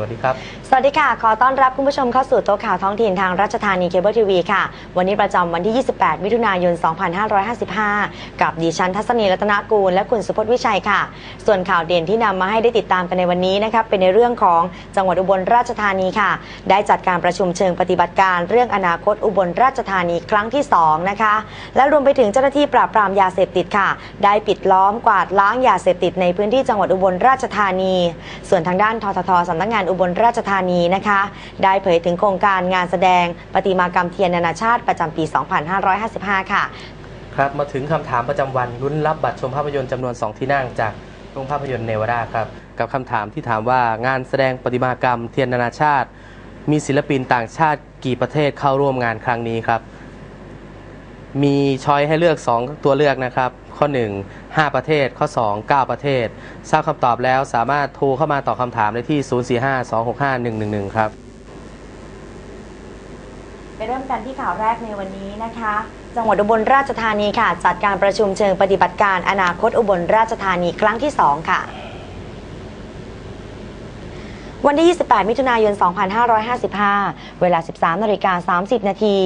วัสดีครับ สวัสดีค่ะ ขอต้อนรับคุณผู้ชมเข้าสู่โต๊ะข่าวท้องถิ่นทางราชธานีเคเบิลทีวีค่ะ วันนี้ประจำวันที่ 28 มิถุนายน 2555 กับดิฉันทัศนีรัตนกูลและคุณสุพจน์วิชัยค่ะ ส่วนข่าวเด่นที่นำมาให้ได้ติดตามกันในวันนี้นะครับเป็นในเรื่องของจังหวัดอุบลราชธานีค่ะ ได้จัดการประชุมเชิงปฏิบัติการ เรื่องอนาคตอุบลราชธานีครั้งที่2นะคะ และรวมไปถึงเจ้าหน้าที่ปราบปรามยาเสพติดค่ะ ได้ปิดล้อมกวาดล้างยาเสพติดในพื้นที่จังหวัดอุบลราชธานี ส่วนทางด้านทททสำนักงานอุบลราชธานีนะคะ ได้เผยถึงโครงการงานแสดงประติมากรรมเทียนนานาชาติประจำปี 2555 ค่ะ ครับมาถึงคำถามประจำวันลุ้นรับบัตรชมภาพยนตร์จำนวน 2 ที่นั่งจากโรงภาพยนตร์เนวาดาครับ กับคำถามที่ถามว่างานแสดงประติมากรรมเทียนนานาชาติ มีศิลปินต่างชาติกี่ประเทศเข้าร่วมงานครั้งนี้ครับ มีช้อยให้เลือก 2 ตัวเลือกนะครับ ข้อ 1 5 ประเทศ ข้อ 2 9 ประเทศ ทราบคำตอบแล้วสามารถโทรเข้ามาตอบคำถามได้ที่ 045 265 111 ครับ ไปเริ่มกันที่ข่าวแรกในวันนี้นะคะ จังหวัดอุบลราชธานีค่ะ จัดการประชุมเชิงปฏิบัติการอนาคตอุบลราชธานีครั้งที่ 2 ค่ะวันที่ 28 มิถุนายน 2555 เวลา 13 นาฬิกา 30 นาที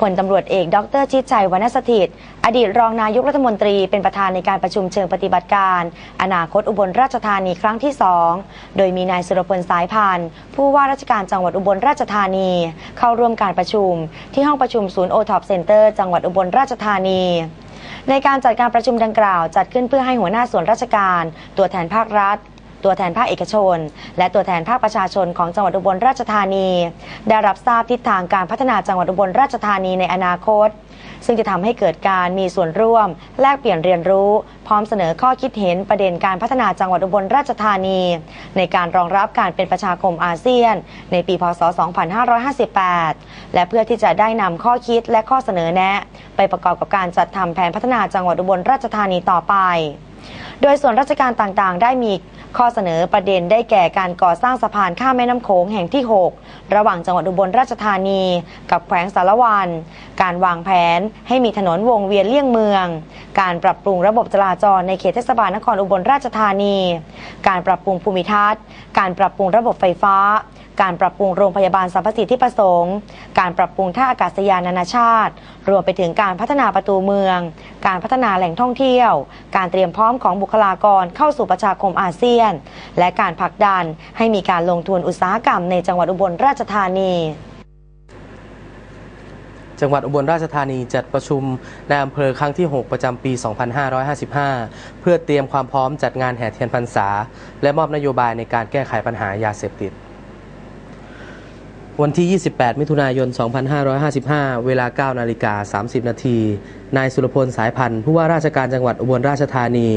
พลตำรวจเอก ดรชิดชัยวรรณสถิต อดีตรองนายกรัฐมนตรีเป็นประธานในการประชุมเชิงปฏิบัติการ อนาคตอุบลราชธานีครั้งที่2โดยมีนายสุรพลสายพานธ์ผู้ว่าราชการจังหวัดอุบลราชธานี เข้าร่วมการประชุม ที่ห้องประชุมศูนย์โอท็อปเซ็นเตอร์จังหวัดอุบลราชธานีในการจัดการประชุมดังกล่าว จัดขึ้นเพื่อให้หัวหน้าส่วนราชการ ตัวแทนภาครัฐ ตัวแทนภาคเอกชน และตัวแทนภาคประชาชนของจังหวัดอุบลราชธานี ได้รับทราบทิศทางการพัฒนาจังหวัดอุบลราชธานีในอนาคต ซึ่งจะทำให้เกิดการมีส่วนร่วม แลกเปลี่ยนเรียนรู้ พร้อมเสนอข้อคิดเห็นประเด็นการพัฒนาจังหวัดอุบลราชธานี ในการรองรับการเป็นประชาคมอาเซียน ในปีพศ 2558 และเพื่อที่จะได้นำข้อคิดและข้อเสนอแนะ ไปประกอบกับการจัดทำแผนพัฒนาจังหวัดอุบลราชธานีต่อไป โดยส่วนราชการต่างๆ ได้มี ข้อเสนอประเด็นได้แก่การก่อสร้างสะพานข้ามแม่น้ำโขงแห่งที่ 6 ระหว่างจังหวัดอุบลราชธานี กับแขวงสารวัน การวางแผนให้มีถนนวงเวียนเลี่ยงเมือง การปรับปรุงระบบจราจรในเขตเทศบาลนครอุบลราชธานี การปรับปรุงภูมิทัศน์ การปรับปรุงระบบไฟฟ้า การปรับปรุงโรงพยาบาลสัมพสิทธิประสงค์ การปรับปรุงท่าอากาศยานนานาชาติ รวมไปถึงการพัฒนาประตูเมือง การพัฒนาแหล่งท่องเที่ยว การเตรียมพร้อมของบุคลากรเข้าสู่ประชาคมอาเซียน และการผลักดันให้มีการลงทุนอุตสาหกรรมในจังหวัดอุบลราชธานีจังหวัดอุบลราชธานีจัดประชุมในอำเภอครั้งที่ 6 ประจำปี 2555 เพื่อเตรียมความพร้อมจัดงานแห่เทียนพรรษา และมอบนโยบายในการแก้ไขปัญหายาเสพติด วันที่ 28 มิถุนายน 2555 เวลา 9 นาฬิกา 30 นาที นายสุรพล สายพันธ์ ผู้ว่าราชการจังหวัดอุบลราชธานี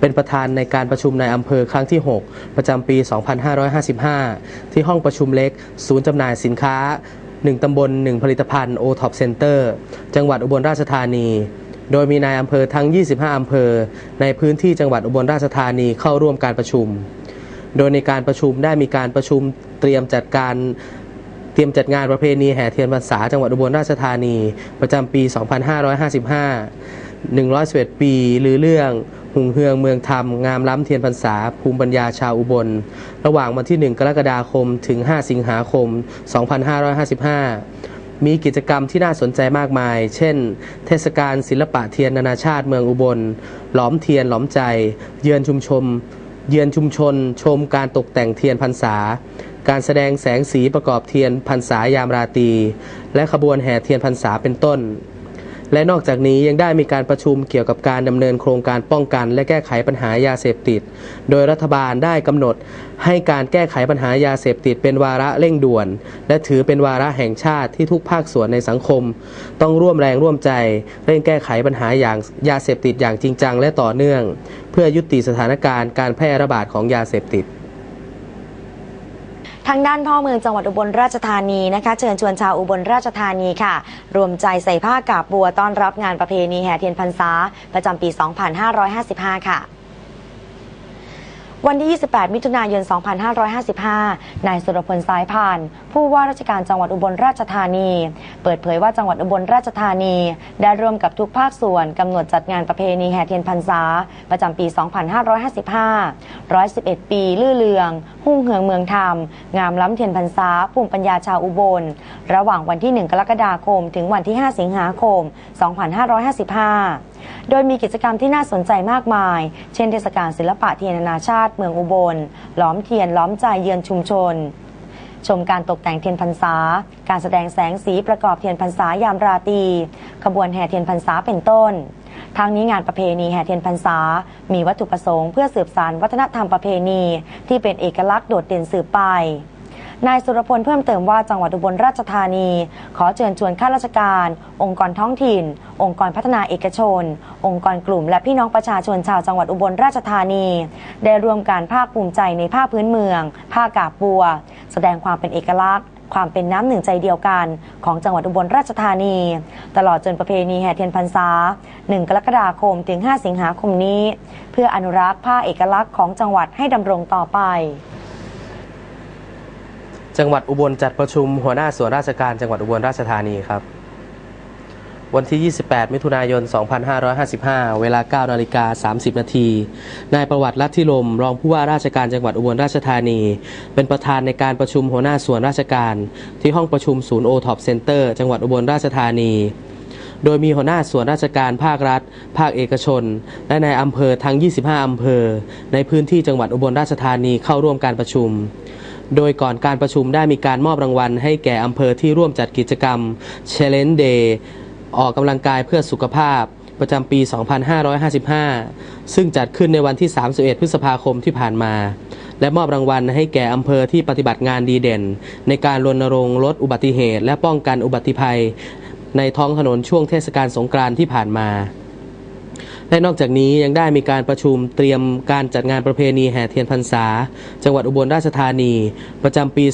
เป็นประธานในการประชุมในอำเภอครั้งที่ 6 ประจำปี 2555 ที่ห้องประชุมเล็ก ศูนย์จำหน่ายสินค้า 1 ตำบล 1 ผลิตภัณฑ์ o t o p Center จังหวัดอุบลราชธานีโดยมีนายอำเภอทั้ง 25 อำเภอ ในพื้นที่จังหวัดอุบลราชธานีเข้าร่วมการประชุม โดยในการประชุมได้มีการประชุมเตรียมจัดการ เตรียมจัดงานประเพณีแห่เทียนพรรษาจังหวัดอุบลราชธานี ประจำปี 2555 111 ปีหรือเรื่องหุงเฮืองเมืองธรรม งามล้ำเทียนพรรษา ภูมิปัญญาชาวอุบล ระหว่างวันที่ 1 กรกฎาคมถึง 5 สิงหาคม 2555 มีกิจกรรมที่น่าสนใจมากมาย เช่น เทศกาลศิลปะเทียนนานาชาติเมืองอุบล หลอมเทียนหลอมใจ เยือนชุมชน เยือนชุมชน ชมการตกแต่งเทียนพรรษา การแสดงแสงสีประกอบเทียนพรรษายามราตรีและขบวนแห่เทียนพรรษาเป็นต้น และนอกจากนี้ยังได้มีการประชุมเกี่ยวกับการดำเนินโครงการป้องกัน และแก้ไขปัญหายาเสพติด โดยรัฐบาลได้กำหนดให้การแก้ไขปัญหายาเสพติดเป็นวาระเร่งด่วน และถือเป็นวาระแห่งชาติที่ทุกภาคส่วนในสังคม ต้องร่วมแรงร่วมใจเร่งแก้ไขปัญหาอย่างยาเสพติดอย่างจริงจังและต่อเนื่อง เพื่อยุติสถานการณ์การแพร่ระบาดของยาเสพติด ทางด้านพ่อเมืองจังหวัดอุบลราชธานีนะคะ เชิญชวนชาวอุบลราชธานีค่ะ รวมใจใส่ผ้ากาบบัวต้อนรับงานประเพณีแห่เทียนพรรษา ประจำปี 2555 ค่ะ วันที่ 28 มิถุนายน 2555 นายสุรพลสายพาน ผู้ว่าราชการจังหวัดอุบลราชธานี เปิดเผยว่าจังหวัดอุบลราชธานี ได้ร่วมกับทุกภาคส่วนกำหนดจัดงานประเพณีแห่เทียนพรรษา ประจำปี 2555 111 ปีลื่อเลือง หุ่งเหืองเมืองธรรม งามล้ำเทียนพรรษาภูมิปัญญาชาวอุบล ระหว่างวันที่ 1 กรกฎาคม ถึงวันที่ 5 สิงหาคม 2555 โดยมีกิจกรรมที่น่าสนใจมากมาย เช่นเทศกาลศิลปะเทียนนานาชาติเมืองอุบล ล้อมเทียนล้อมใจเยือนชุมชน ชมการตกแต่งเทียนพรรษา การแสดงแสงสีประกอบเทียนพรรษายามราตรีขบวนแห่เทียนพรรษาเป็นต้นทางนี้งานประเพณีแห่เทียนพรรษา มีวัตถุประสงค์เพื่อสืบสานวัฒนธรรมประเพณี ที่เป็นเอกลักษณ์โดดเด่นสืบไป นายสุรพลเพิ่มเติมว่าจังหวัดอุบลราชธานี ขอเชิญชวนข้าราชการ องค์กรท้องถิ่น องค์กรพัฒนาเอกชน องค์กรกลุ่ม และพี่น้องประชาชนชาวจังหวัดอุบลราชธานี ได้ร่วมการภาคภูมิใจในผ้าพื้นเมือง ผ้ากาบบัว แสดงความเป็นเอกลักษณ์ความเป็นน้ำหนึ่งใจเดียวกันของจังหวัดอุบลราชธานี ตลอดจนประเพณีแห่เทียนพรรษา 1 กรกฎาคมถึง 5 สิงหาคมนี้ เพื่ออนุรักษ์ผ้าเอกลักษณ์ของจังหวัดให้ดำรงต่อไป จังหวัดอุบลจัดประชุมหัวหน้าส่วนราชการจังหวัดอุบลราชธานีครับ วันที่ 28 มิถุนายน 2555 เวลา 9 นาฬิกา 30 นาที นายประวัติลัทธิลม รองผู้ว่าราชการจังหวัดอุบลราชธานี เป็นประธานในการประชุมหัวหน้าส่วนราชการ ที่ห้องประชุมศูนย์โอท็อปเซ็นเตอร์จังหวัดอุบลราชธานีโดยมีหัวหน้าส่วนราชการภาครัฐ ภาคเอกชน และในายอำเภอทั้ง 25 อำเภอ ในพื้นที่จังหวัดอุบลราชธานีเข้าร่วมการประชุม โดยก่อนการประชุมได้มีการมอบรางวัลให้แก่อำเภอที่ร่วมจัดกิจกรรม Challenge Day ออกกำลังกายเพื่อสุขภาพประจำปี 2555 ซึ่งจัดขึ้นในวันที่ 31 พฤษภาคมที่ผ่านมา และมอบรางวัลให้แก่อำเภอที่ปฏิบัติงานดีเด่น ในการรณรงค์ลดอุบัติเหตุ และป้องกันอุบัติภัย ในท้องถนนช่วงเทศกาลสงกรานต์ที่ผ่านมา และนอกจากนี้ยังได้มีการประชุมเตรียมการจัดงานประเพณีแห่เทียนพรรษา จังหวัดอุบลราชธานี ประจำปี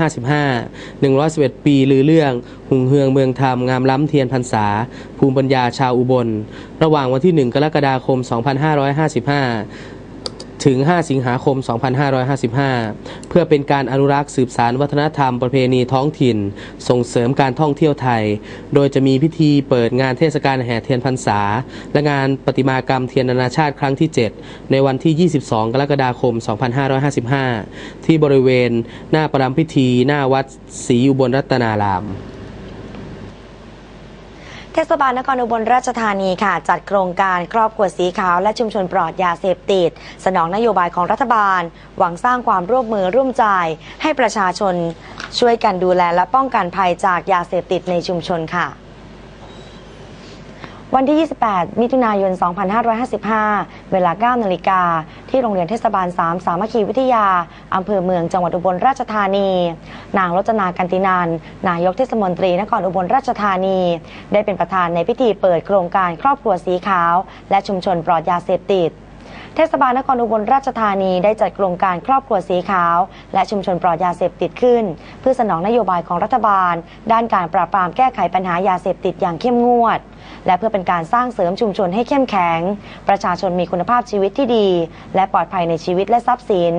2555 111 ปีลือเรื่อง หุงเฮืองเมืองธรรมงามล้ำเทียนพรรษา ภูมิปัญญาชาวอุบล ระหว่างวันที่ 1 กรกฎาคม 2555 ถึง 5 สิงหาคม 2555 เพื่อเป็นการอนุรักษ์สืบสารวัฒนธรรมประเพณีท้องถิ่น ส่งเสริมการท่องเที่ยวไทย โดยจะมีพิธีเปิดงานเทศกาลแห่เทียนพรรษา และงานประติมากรรมเทียนนานาชาติครั้งที่ 7 ในวันที่ 22 กรกฎาคม 2555 ที่บริเวณหน้าประรำพิธี หน้าวัดศรีอุบลรัตนาราม ทศบาลนครอุบลราชธานีค่ะ จัดโครงการครอบครัวสีขาวและชุมชนปลอดยาเสพติด สนองนโยบายของรัฐบาล หวังสร้างความร่วมมือร่วมใจ ให้ประชาชนช่วยกันดูแลและป้องกันภัยจากยาเสพติดในชุมชนค่ะวันที่ 28 มิถุนายน 2555 เวลา 9 นาฬิกา ที่โรงเรียนเทศบาล 3 สามัคคีวิทยา อำเภอเมืองจังหวัดอุบลราชธานี นางรจนากันตินันนายกเทศมนตรีนครอุบลราชธานี ได้เป็นประธานในพิธีเปิดโครงการครอบครัวสีขาว และชุมชนปลอดยาเสพติด เทศบาลนครอุบลราชธานีได้จัดโครงการครอบครัวสีขาว และชุมชนปลอดยาเสพติดขึ้น เพื่อสนองนโยบายของรัฐบาล ด้านการปราบปรามแก้ไขปัญหายาเสพติดอย่างเข้มงวด และเพื่อเป็นการสร้างเสริมชุมชนให้เข้มแข็ง ประชาชนมีคุณภาพชีวิตที่ดี และปลอดภัยในชีวิตและทรัพย์สิน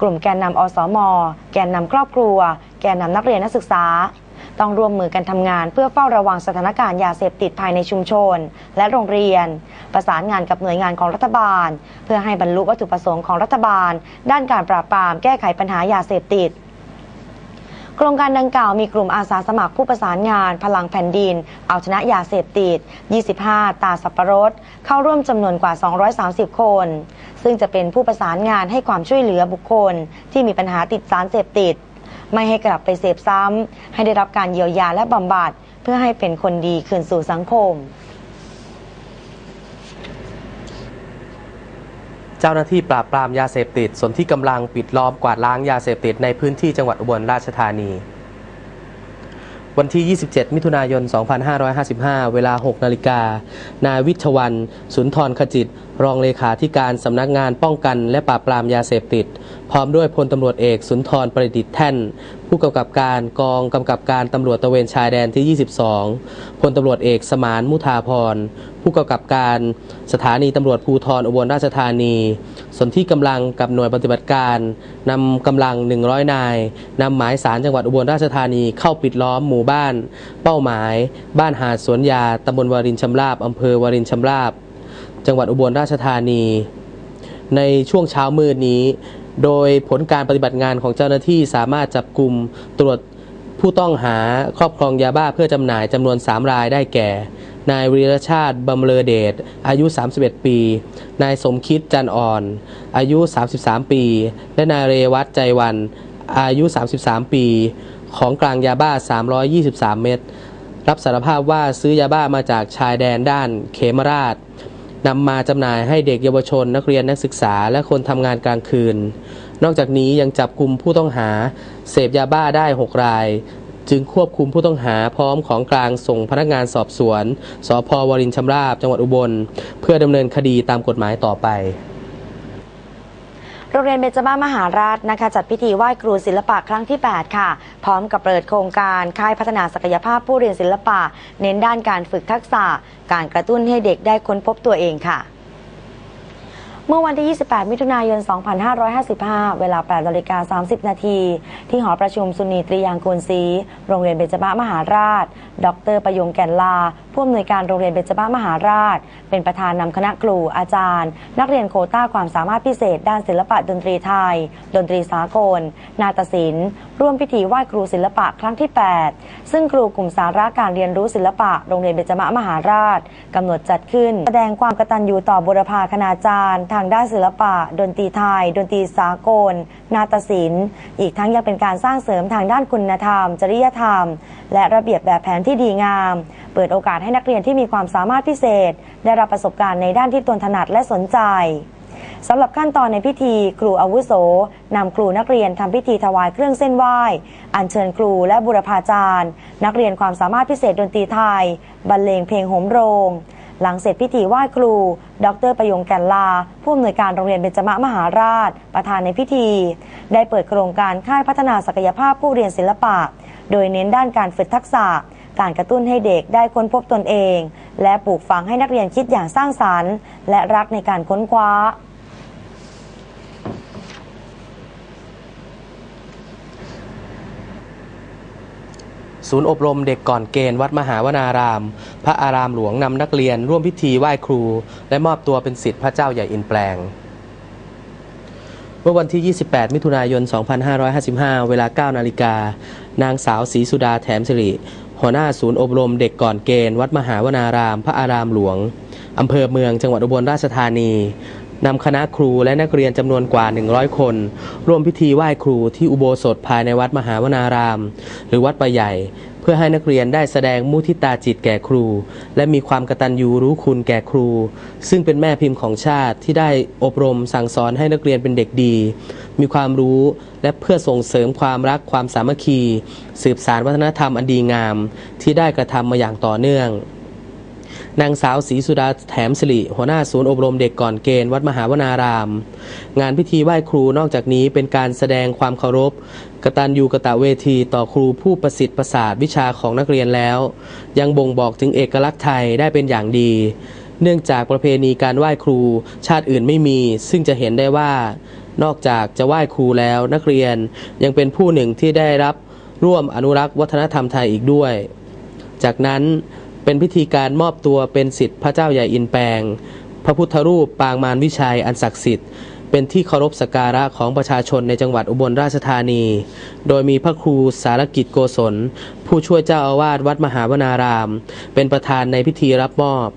กลุ่มแกนนำอสม แกนนำครอบครัว แกนนำนักเรียนนักศึกษา ต้องร่วมมือกันทำงาน เพื่อเฝ้าระวังสถานการณ์ยาเสพติดภายในชุมชน และโรงเรียน ประสานงานกับหน่วยงานของรัฐบาล เพื่อให้บรรลุวัตถุประสงค์ของรัฐบาล ด้านการปราบปรามแก้ไขปัญหายาเสพติดโครงการดังกล่าวมีกลุ่มอาสาสมัครผู้ประสานงาน พลังแผ่นดิน เอาชนะยาเสพติด 25 ตาสับปะรด เข้าร่วมจำนวนกว่า 230 คน ซึ่งจะเป็นผู้ประสานงานให้ความช่วยเหลือบุคคล ที่มีปัญหาติดสารเสพติด ไม่ให้กลับไปเสพซ้ำให้ได้รับการเยียวยาและบำบัดเพื่อให้เป็นคนดีคืนสู่สังคม เจ้าหน้าที่ปราบปรามยาเสพติดส่วนที่กำลังปิดล้อมกวาดล้างยาเสพติดในพื้นที่จังหวัดอุบลราชธานี วันที่ 27 มิถุนายน 2555 เวลา 6 นาฬิกา นายวิชวัน สุนทรขจิต รองเลขาธิการสำนักงานป้องกันและปราบปรามยาเสพติด พร้อมด้วยพลตำรวจเอกสุนทรประดิษฐ์แท่น ผู้กำกับการกองกำกับการตำรวจตะเวนชายแดนที่ 22 พลตำรวจเอกสมานมุทาพร ผู้กำกับการสถานีตำรวจภูธรอุบลราชธานี ส่วนที่กำลังกับหน่วยปฏิบัติการนำกำลัง 100 นายนำหมายสารจังหวัดอุบลราชธานีเข้าปิดล้อมหมู่บ้าน เป้าหมาย บ้านหาดสวนยาตำบลวารินชำราบอำเภอวารินชำราบ จังหวัดอุบลราชธานี ในช่วงเช้ามืดนี้ โดยผลการปฏิบัติงานของเจ้าหน้าที่สามารถจับกลุ่มตรวจผู้ต้องหาครอบครองยาบ้าเพื่อจำหน่ายจำนวน 3 รายได้แก่ นายวีรชาติบำเลอเดช อายุ 31 ปี นายสมคิดจันอ่อน อายุ 33 ปี และนายเรวัตใจวัน อายุ 33 ปี ของกลางยาบ้า 323 เม็ด รับสารภาพว่าซื้อยาบ้ามาจากชายแดนด้านเขมราชนำมาจำหน่ายให้เด็กเยาวชนนักเรียนนักศึกษาและคนทำงานกลางคืน นอกจากนี้ยังจับกลุ่มผู้ต้องหา เสพยาบ้าได้ 6 ราย จึงควบคุมผู้ต้องหาพร้อมของกลางส่งพนักงานสอบสวน สพวรินชำราบ จังหวัดอุบล เพื่อดำเนินคดีตามกฎหมายต่อไปโรงเรียนเบญจมามหาราชนะคะจัดพิธีไหว้ครูศิลปะครั้งที่ 8 ค่ะ พร้อมกับเปิดโครงการค่ายพัฒนาศักยภาพผู้เรียนศิลปะ เน้นด้านการฝึกทักษะ การกระตุ้นให้เด็กได้ค้นพบตัวเองค่ะ เมื่อวันที่ 28 มิถุนายน 2555 เวลา8นาฬิกา30 นาที ที่หอประชุมสุนีตรียางกูลศรีโรงเรียนเบญจมามหาราช ดรประยงแก่นลาผู้อำนวยการโรงเรียนเบญจมามหาราช เป็นประธานนำคณะครูอาจารย์ นักเรียนโคต้าความสามารถพิเศษ ด้านศิลปะดนตรีไทย ดนตรีสากล นาฏศิลป์ ร่วมพิธีไหว้ครูศิลปะครั้งที่ 8 ซึ่งครูกลุ่มสาระการเรียนรู้ศิลปะโรงเรียนเบญจมามหาราชกำหนดจัดขึ้น แสดงความกตัญญูต่อบุรพาคณาจารย์ ทางด้านศิลปะ ดนตรีไทย ดนตรีสากล นาฏศิลป์ อีกทั้งยังเป็นการสร้างเสริมทางด้านคุณธรรม จริยธรรม และระเบียบแบบแผนที่ดีงามเปิดโอกาสให้นักเรียนที่มีความสามารถพิเศษ ได้รับประสบการณ์ในด้านที่ตนถนัดและสนใจสำหรับขั้นตอนในพิธีครูอาวุโสนำครูนักเรียนทำพิธีถวายเครื่องเส้นไหว้ อัญเชิญครูและบุรพาจารย์ นักเรียนความสามารถพิเศษดนตรีไทย บรรเลงเพลงโหมโรง หลังเสร็จพิธีไหว้ครู ดรประยงแก่นลา ผู้อำนวยการโรงเรียนเบญจมมหาราช ประธานในพิธี ได้เปิดโครงการค่ายพัฒนาศักยภาพผู้เรียนศิลปะ โดยเน้นด้านการฝึกทักษะ การกระตุ้นให้เด็กได้ค้นพบตนเอง และปลูกฝังให้นักเรียนคิดอย่างสร้างสรรค์ และรักในการค้นคว้า ศูนย์อบรมเด็กก่อนเกณฑ์วัดมหาวนาราม พระอารามหลวงนำนักเรียนร่วมพิธีไหว้ครู และมอบตัวเป็นศิษย์พระเจ้าใหญ่อินแปลงเมื่อวันที่ 28 มิถุนายน 2555 เวลา 9 นาฬิกา นางสาวศรีสุดาแถมสิริ หัวหน้าศูนย์อบรมเด็กก่อนเกณฑ์ วัดมหาวนาราม พระอารามหลวง อำเภอเมืองจังหวัดอุบลราชธานีนำคณะครูและนักเรียนจำนวนกว่า 100 คน ร่วมพิธีไหว้ครูที่อุโบสถภายในวัดมหาวนาราม หรือวัดประใหญ่ เพื่อให้นักเรียนได้แสดงมุทิตาจิตแก่ครู และมีความกตัญญูรู้คุณแก่ครู ซึ่งเป็นแม่พิมพ์ของชาติที่ได้อบรมสั่งสอนให้นักเรียนเป็นเด็กดี มีความรู้และเพื่อส่งเสริมความรักความสามัคคี สืบสารวัฒนธรรมอันดีงาม ที่ได้กระทำมาอย่างต่อเนื่องนางสาวศรีสุดาแถมสิริหัวหน้าศูนย์อบรมเด็กก่อนเกณฑ์วัดมหาวนาราม งานพิธีไหว้ครูนอกจากนี้เป็นการแสดงความเคารพ กตัญญูกะตะเวทีต่อครูผู้ประสิทธิ์ประสาทวิชาของนักเรียนแล้ว ยังบ่งบอกถึงเอกลักษณ์ไทยได้เป็นอย่างดี เนื่องจากประเพณีการไหว้ครูชาติอื่นไม่มี ซึ่งจะเห็นได้ว่า นอกจากจะไหว้ครูแล้วนักเรียนยังเป็นผู้หนึ่งที่ได้รับร่วมอนุรักษ์วัฒนธรรมไทยอีกด้วย จากนั้นเป็นพิธีการมอบตัวเป็นสิทธิ์พระเจ้าใหญ่อินแปลง พระพุทธรูปปางมารวิชัยอันศักดิ์สิทธิ์ เป็นที่เคารพสักการะของประชาชนในจังหวัดอุบลราชธานี โดยมีพระครูสารกิจโกศล ผู้ช่วยเจ้าอาวาสวัดมหาวนาราม เป็นประธานในพิธีรับมอบ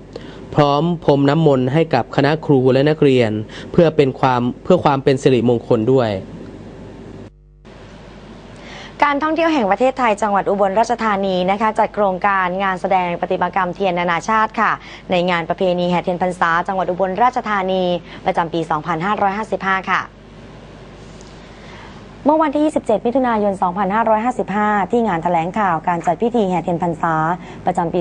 พร้อมพรมน้ำมนต์ให้กับคณะครูและนักเรียน เพื่อเป็นความเพื่อความเป็นสิริมงคลด้วย การท่องเที่ยวแห่งประเทศไทยจังหวัดอุบลราชธานีนะคะจัดโครงการงานแสดงปฏิมากรรมเทียนนานาชาติค่ะ ในงานประเพณีแห่เทียนพรรษาจังหวัดอุบลราชธานี ประจำปี 2555 ค่ะ เมื่อวันที่ 27 มิถุนายน 2555 ที่งานแถลงข่าวการจัดพิธีแห่เทียนพรรษา ประจำปี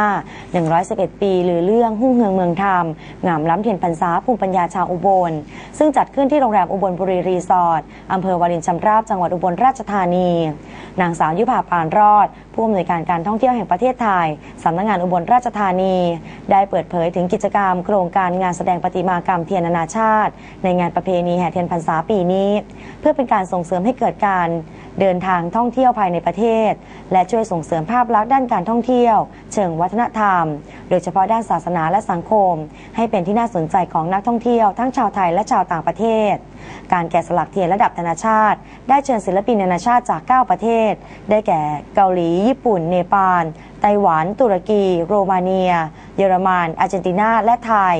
2555 111 ปีหรือเรื่องหุ้งเฮืองเมืองธรรม งามล้ำเทียนพรรษาภูมิปัญญาชาวอุบล ซึ่งจัดขึ้นที่โรงแรมอุบลบุรีรีสอร์ทอำเภอวารินชำราบจังหวัดอุบลราชธานี นางสาวยุภาปานรอด ผู้อำนวยการการท่องเที่ยวแห่งประเทศไทยสำนักงานอุบลราชธานี ได้เปิดเผยถึงกิจกรรม โครงการงานแสดงประติมากรรมเทียนนานาชาติ ในงานประเพณีแห่เทียนพรรษาปีนี้ พื่อเป็นการส่งเสริมให้เกิดการเดินทางท่องเที่ยวภายในประเทศ และช่วยส่งเสริมภาพลักษณ์ด้านการท่องเที่ยว เชิงวัฒนธรรม โดยเฉพาะด้านศาสนาและสังคม ให้เป็นที่น่าสนใจของนักท่องเที่ยวทั้งชาวไทยและชาวต่างประเทศ การแกะสลักเทียนระดับนานาชาติ ได้เชิญศิลปินนานาชาติจาก 9 ประเทศ ได้แก่เกาหลี ญี่ปุ่น เนปาล ไต้หวัน ตุรกี โรมาเนีย เยอรมันอาร์เจนตินา และไทย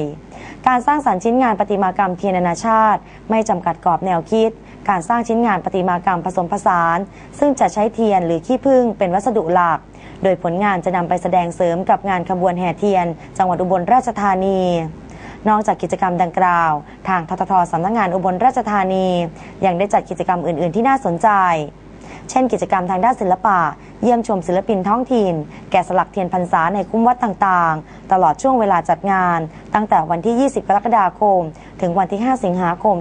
การสร้างสรรค์ชิ้นงานประติมากรรมเทียนนานาชาติ ไม่จำกัดกรอบแนวคิด การสร้างชิ้นงานประติมากรรมผสมผสาน ซึ่งจะใช้เทียนหรือขี้ผึ้งเป็นวัสดุหลัก โดยผลงานจะนำไปแสดงเสริมกับงานขบวนแห่เทียน จังหวัดอุบลราชธานีนอกจากกิจกรรมดังกล่าว ทางทททสำนักงานอุบลราชธานี ยังได้จัดกิจกรรมอื่น ๆ ที่น่าสนใจ เช่นกิจกรรมทางด้านศิลปะ เยี่ยมชมศิลปินท้องถิ่น แกะสลักเทียนพรรษาในคุ้มวัดต่างๆ ตลอดช่วงเวลาจัดงาน ตั้งแต่วันที่ 20 กรกฎาคม ถึงวันที่ 5 สิงหาคม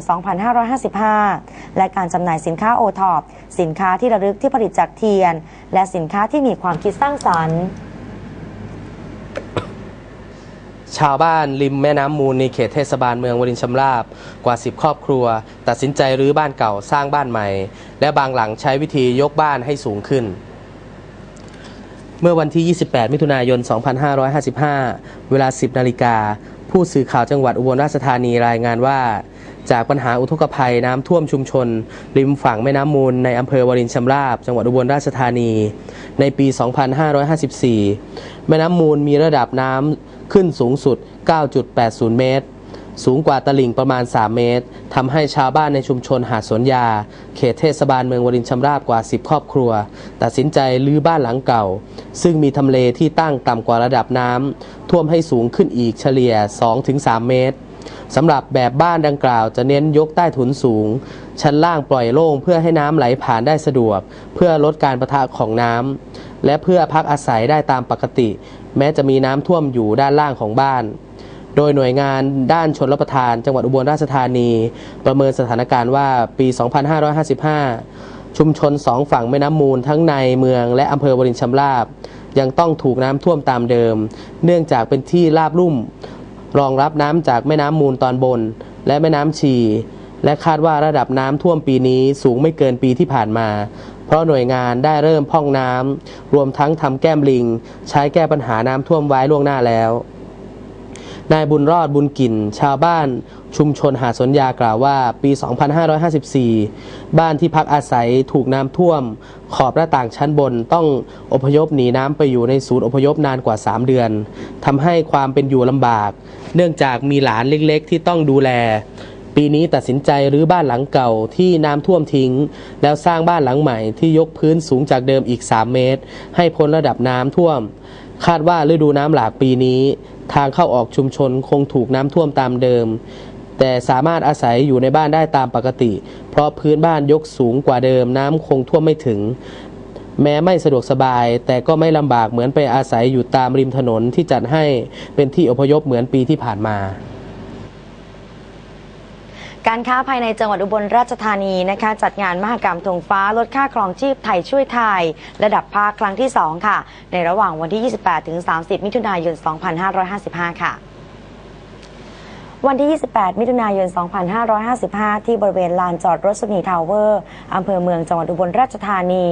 2555 และการจำหน่ายสินค้าโอทอปสินค้าที่ระลึกที่ผลิตจากเทียน และสินค้าที่มีความคิดสร้างสรรค์ ชาวบ้านริมแม่น้ำมูลในเขตเทศบาลเมืองวรินชำราบกว่า 10 ครอบครัว ตัดสินใจรื้อบ้านเก่าสร้างบ้านใหม่ และบางหลังใช้วิธียกบ้านให้สูงขึ้น เมื่อวันที่ 28 มิถุนายน 2555 เวลา 10 นาฬิกา ผู้สื่อข่าวจังหวัดอุบลราชธานีรายงานว่าจากปัญหาอุทกภัยน้ำท่วมชุมชน ริมฝั่งแม่น้ำมูล ในอำเภอวรินชำราบ จังหวัดอุบลราชธานี ในปี 2554 แม่น้ำมูลมีระดับน้ำ ขึ้นสูงสุด 9.80 เมตร สูงกว่าตลิ่งประมาณ 3 เมตร ทำให้ชาวบ้านในชุมชนหาดสวนยา เขตเทศบาลเมืองวรินชำราบกว่า 10 ครอบครัว ตัดสินใจลื้อบ้านหลังเก่า ซึ่งมีทำเลที่ตั้งต่ำกว่าระดับน้ำ ท่วมให้สูงขึ้นอีกเฉลี่ย 2-3 เมตรสำหรับแบบบ้านดังกล่าวจะเน้นยกใต้ถุนสูง ชั้นล่างปล่อยโล่งเพื่อให้น้ำไหลผ่านได้สะดวก เพื่อลดการประทะของน้ำ และเพื่อพักอาศัยได้ตามปกติ แม้จะมีน้ำท่วมอยู่ด้านล่างของบ้าน โดยหน่วยงานด้านชนรับประทาน จังหวัดอุบลราชธานี ประเมินสถานการณ์ว่าปี 2555 ชุมชนสองฝั่งแม่น้ำมูลทั้งในเมืองและอำเภอวรินชำราบ ยังต้องถูกน้ำท่วมตามเดิม เนื่องจากเป็นที่ราบลุ่ม รองรับน้ำจากแม่น้ำมูลตอนบน และแม่น้ำชีและคาดว่าระดับน้ำท่วมปีนี้สูงไม่เกินปีที่ผ่านมา ราะหน่วยงานได้เริ่มพ่องน้ำรวมทั้งทำแก้มลิง ใช้แก้ปัญหาน้ำท่วมไว้ล่วงหน้าแล้วนายบุญรอดบุญกินชาวบ้านชุมชนหาดสนยากล่าวว่าปี 2554 บ้านที่พักอาศัยถูกน้ำท่วม ขอบหน้าต่างชั้นบนต้องอพยพหนีน้ำไปอยู่ในศูนย์อพยพนานกว่า 3 เดือนทำให้ความเป็นอยู่ลำบาก เนื่องจากมีหลานเล็กๆ ที่ต้องดูแล ปีนี้ตัดสินใจรื้อบ้านหลังเก่าที่น้ำท่วมทิ้ง แล้วสร้างบ้านหลังใหม่ที่ยกพื้นสูงจากเดิมอีก 3 เมตร ให้พ้นระดับน้ำท่วม คาดว่าฤดูน้ำหลากปีนี้ ทางเข้าออกชุมชนคงถูกน้ำท่วมตามเดิม แต่สามารถอาศัยอยู่ในบ้านได้ตามปกติ เพราะพื้นบ้านยกสูงกว่าเดิมน้ำคงท่วมไม่ถึง แม้ไม่สะดวกสบาย แต่ก็ไม่ลำบากเหมือนไปอาศัยอยู่ตามริมถนนที่จัดให้เป็นที่อพยพเหมือนปีที่ผ่านมา การค้าภายในจังหวัดอุบลราชธานีนะคะ จัดงานมหกรรมธงฟ้าลดค่าครองชีพไทยช่วยไทย ระดับภาคครั้งที่ 2 ค่ะ ในระหว่างวันที่ 28ถึง30 มิถุนายน 2555 ค่ะ วันที่ 28 มิถุนายน 2555 ที่บริเวณลานจอดรถสุนีทาวเวอร์อำเภอเมืองจังหวัดอุบลราชธานี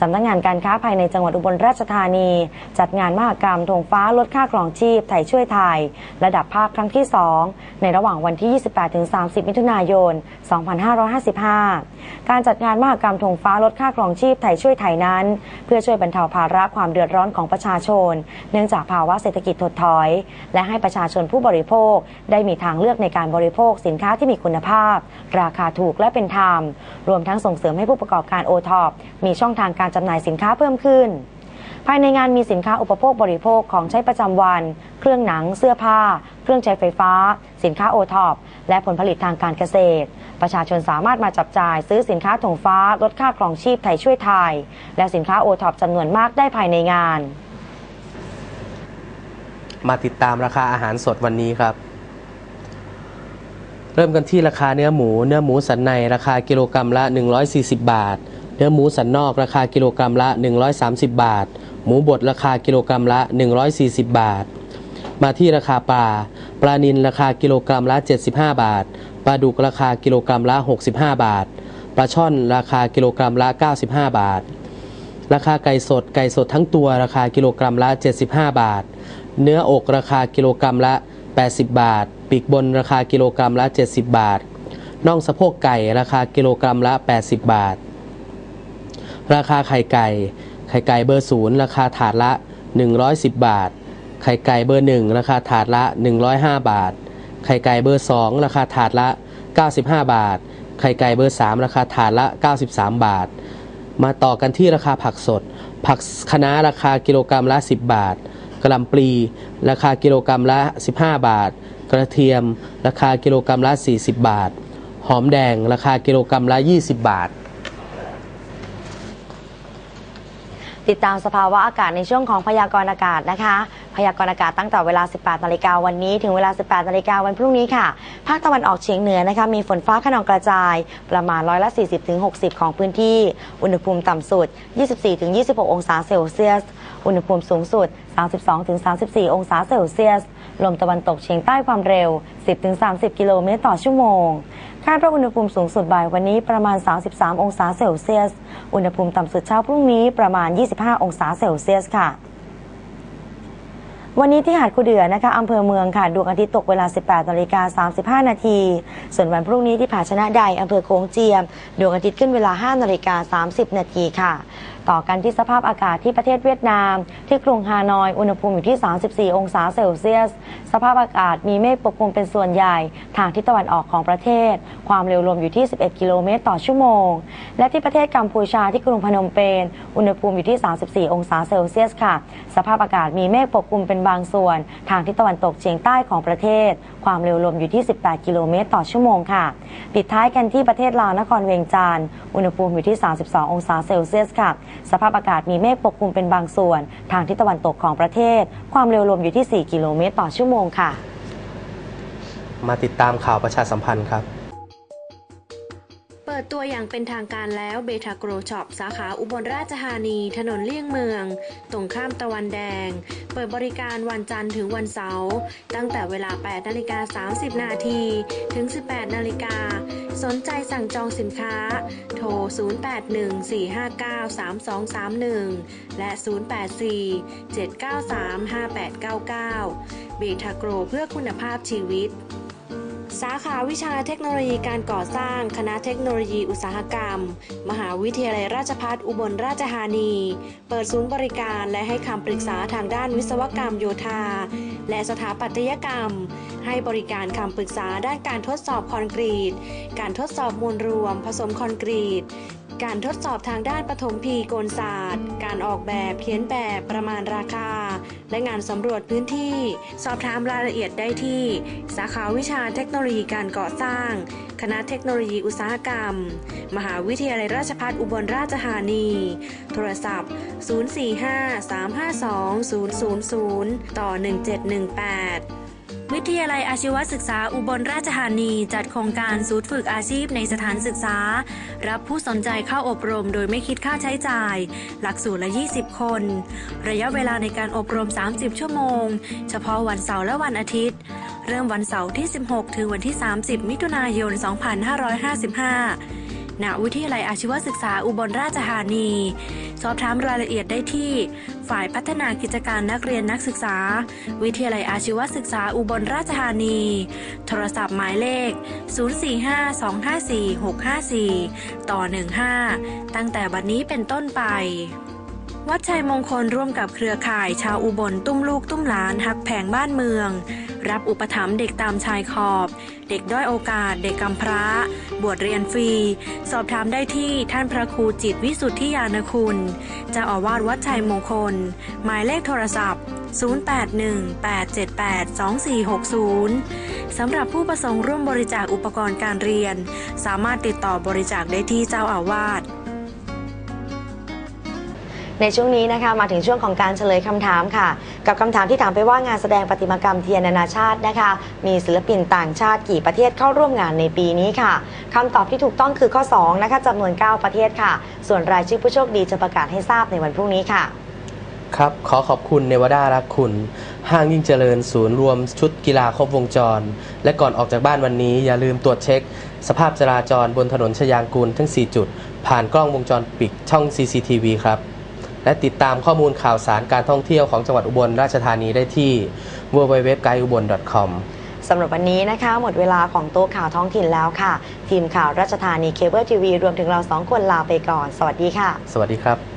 สำนักงานการค้าภายในจังหวัดอุบลราชธานี จัดงานมหกรรมธงฟ้าลดค่าครองชีพไทยช่วยไทย ระดับภาคครั้งที่ 2 ในระหว่างวันที่ 28-30 มิถุนายน 2555 การจัดงานมหกรรมธงฟ้าลดค่าครองชีพไทยช่วยไทยนั้น เพื่อช่วยบรรเทาภาระความเดือดร้อนของประชาชน เนื่องจากภาวะเศรษฐกิจถดถอย และให้ประชาชนผู้บริโภคได้มีทางางเลือกในการบริโภคสินค้าที่มีคุณภาพ ราคาถูกและเป็นธรรม รวมทั้งส่งเสริมให้ผู้ประกอบการโอท็อปมีช่องทางการจำหน่ายสินค้าเพิ่มขึ้น ภายในงานมีสินค้าอุปโภคบริโภคของใช้ประจำวัน เครื่องหนัง เสื้อผ้า เครื่องใช้ไฟฟ้า สินค้าโอท็อปและผลผลิตทางการเกษตร ประชาชนสามารถมาจับจ่ายซื้อสินค้าถงฟ้า ลดค่าครองชีพไทยช่วยไทย และสินค้าโอท็อปจำนวนมากได้ภายในงาน มาติดตามราคาอาหารสดวันนี้ครับ เริ่มกันที่ราคาเนื้อหมู เนื้อหมูสันในราคากิโลกรรัมละ 140 บาท เนื้อหมูสันนอกราคากิโลกรรัมละ 130 บาท หมูบดราคากิโลกรรัมละ 140 บาท มาที่ราคาปลา ปลานิลราคากิโลกรรัมละ 75 บาท ปลาดุกราคากิโลกรรัมละ 65 บาท ปลาช่อนราคากิโลกรรัมละ 95 บาท ราคาไก่สดไก่สดทั้งตัวราคากิโลกรัมละ 75 บาท เนื้ออกราคากิโลกรัมละ 80 บาท ปีกบนราคากิโลกรัมละ 70 บาท น่องสะโพกไก่ราคากิโลกรัมละ 80 บาท ราคาไข่ไก่ ไข่ไก่เบอร์ศูนย์ราคาถาดละ 110 บาท ไข่ไก่เบอร์หนึ่งราคาถาดละ 105 บาท ไข่ไก่เบอร์สองราคาถาดละ 95 บาท ไข่ไก่เบอร์สามราคาถาดละ 93 บาท มาต่อกันที่ราคาผักสด ผักคะน้าราคากิโลกรัมละ 10 บาทกระลำปลี ราคากิโลกรัมละ 15 บาท กระเทียม ราคากิโลกรัมละ 40 บาท หอมแดง ราคากิโลกรัมละ 20 บาทติดตามสภาวะอากาศในช่วงของพยากรณ์อากาศนะคะ พยากรณ์อากาศตั้งแต่เวลา 18 นาฬิกาวันนี้ถึงเวลา 18 นาฬิกาวันพรุ่งนี้ค่ะ ภาคตะวันออกเฉียงเหนือนะคะมีฝนฟ้าขนองกระจาย ประมาณร้อยละ 40-60 ของพื้นที่ อุณหภูมิต่ำสุด 24-26 องศาเซลเซียส อุณหภูมิสูงสุด 32-34 องศาเซลเซียส ลมตะวันตกเฉียงใต้ความเร็ว 10-30 กิโลเมตรต่อชั่วโมงคาดว่าอุณหภูมิสูงสุดบ่ายวันนี้ประมาณ 33 องศาเซลเซียส อุณหภูมิต่ำสุดเช้าพรุ่งนี้ประมาณ 25 องศาเซลเซียสค่ะ วันนี้ที่หาดคูเดือนะคะอำเภอเมืองค่ะ ดวงอาทิตย์ตกเวลา 18นาฬิกา35 นาที ส่วนวันพรุ่งนี้ที่ผาชนะใดอำเภอโค้งเจียม ดวงอาทิตย์ขึ้นเวลา 5นาฬิกา30 นาทีค่ะต่อกันที่สภาพอากาศที่ประเทศเวียดนาม ที่กรุงฮานอย อุณหภูมิอยู่ที่ 34 องศาเซลเซียส สภาพอากาศมีเมฆปกคลุมเป็นส่วนใหญ่ ทางทิศตะวันออกของประเทศ ความเร็วลมอยู่ที่ 11 กิโลเมตรต่อชั่วโมง และที่ประเทศกัมพูชาที่กรุงพนมเปญ อุณหภูมิอยู่ที่ 34 องศาเซลเซียสค่ะ สภาพอากาศมีเมฆปกคลุมเป็นบางส่วน ทางทิศตะวันตกเฉียงใต้ของประเทศ ความเร็วลมอยู่ที่ 18 กิโลเมตรต่อชั่วโมงค่ะ ปิดท้ายกันที่ประเทศลาวนครเวียงจันทร์ อุณหภูมิอยู่ที่ 32 องศาเซลเซียสค่ะสภาพอากาศมีเมฆปกคลุมเป็นบางส่วน ทางทิศตะวันตกของประเทศ ความเร็วลมอยู่ที่ 4 กิโลเมตรต่อชั่วโมงค่ะ มาติดตามข่าวประชาสัมพันธ์ครับ เปิดตัวอย่างเป็นทางการแล้วเบทาโกรช็อปสาขาอุบลราชธานี ถนนเลี่ยงเมือง ตรงข้ามตะวันแดง เปิดบริการวันจันทร์ถึงวันเสาร์ ตั้งแต่เวลา 8นาฬิกา30 นาทีถึง 18นาฬิกา สนใจสั่งจองสินค้า โทร 0814593231 และ 084-793-5899 เบทาโกรเพื่อคุณภาพชีวิต สาขาวิชาเทคโนโลยีการก่อสร้าง คณะเทคโนโลยีอุตสาหกรรม มหาวิทยาลัยราชภัฏอุบลราชธานี เปิดศูนย์บริการและให้คำปรึกษาทางด้านวิศวกรรมโยธา และสถาปัตยกรรม ให้บริการคำปรึกษาด้านการทดสอบคอนกรีต การทดสอบมวลรวม ผสมคอนกรีต การทดสอบทางด้านปฐมพีโกณศาสตร์ การออกแบบเขียนแบบประมาณราคา และงานสำรวจพื้นที่ สอบถามรายละเอียดได้ที่ สาขาวิชาเทคโนโลยีการก่อสร้าง คณะเทคโนโลยีอุตสาหกรรม มหาวิทยาลัยราชภัฏอุบลราชธานี โทรศัพท์ 045-352-000 ต่อ 1718 วิทยาลัยอาชีวศึกษาอุบลราชธานี จัดโครงการศูนย์ฝึกอาชีพในสถานศึกษา รับผู้สนใจเข้าอบรมโดยไม่คิดค่าใช้จ่าย หลักสูตรละ 20 คน ระยะเวลาในการอบรม 30 ชั่วโมง เฉพาะวันเสาร์และวันอาทิตย์ เริ่มวันเสาร์ที่ 16 ถึงวันที่ 30 มิถุนายน 2555 ณวิทยาลัยอาชีวศึกษาอุบลราชธานี สอบถามรายละเอียดได้ที่ ฝ่ายพัฒนากิจการนักเรียนนักศึกษา วิทยาลัยอาชีวศึกษาอุบลราชธานี โทรศัพท์หมายเลข 045-254-654 ต่อ 15 ตั้งแต่บัดนี้เป็นต้นไป วัดชัยมงคลร่วมกับเครือข่ายชาวอุบลตุ้มลูกตุ้มหลานหักแผงบ้านเมือง รับอุปถัมภ์เด็กตามชายขอบ เด็กด้อยโอกาส เด็กกำพร้า บวชเรียนฟรี สอบถามได้ที่ท่านพระครูจิตวิสุทธิยานคุณเจ้าอาวาสวัดชัยมงคล หมายเลขโทรศัพท์ 0818782460 สำหรับผู้ประสงค์ร่วมบริจาคอุปกรณ์การเรียน สามารถติดต่อบริจาคได้ที่เจ้าอาวาส ในช่วงนี้นะคะมาถึงช่วงของการเฉลยคำถามค่ะ กับคำถามที่ถามไปว่างานแสดงประติมากรรมเทียนนานาชาตินะคะ มีศิลปินต่างชาติกี่ประเทศเข้าร่วมงานในปีนี้ค่ะคำตอบที่ถูกต้องคือข้อ2นะคะจำนวน 9 ประเทศค่ะ ส่วนรายชื่อผู้โชคดีจะประกาศให้ทราบในวันพรุ่งนี้ค่ะครับ ขอขอบคุณเนวดารักคุณ ห้างยิ่งเจริญศูนย์รวมชุดกีฬาครบวงจร และก่อนออกจากบ้านวันนี้ อย่าลืมตรวจเช็ค สภาพจราจรบนถนนชยางกูลทั้ง 4 จุด ผ่านกล้องวงจรปิดช่อง CCTV ครับ และติดตามข้อมูลข่าวสารการท่องเที่ยวของจังหวัดอุบลราชธานีได้ที่ www.guideubon.com สำหรับวันนี้นะคะ หมดเวลาของโต๊ะข่าวท้องถิ่นแล้วค่ะ ทีมข่าวราชธานีเคเบิลทีวีรวมถึงเราสองคนลาไปก่อน สวัสดีค่ะ สวัสดีครับ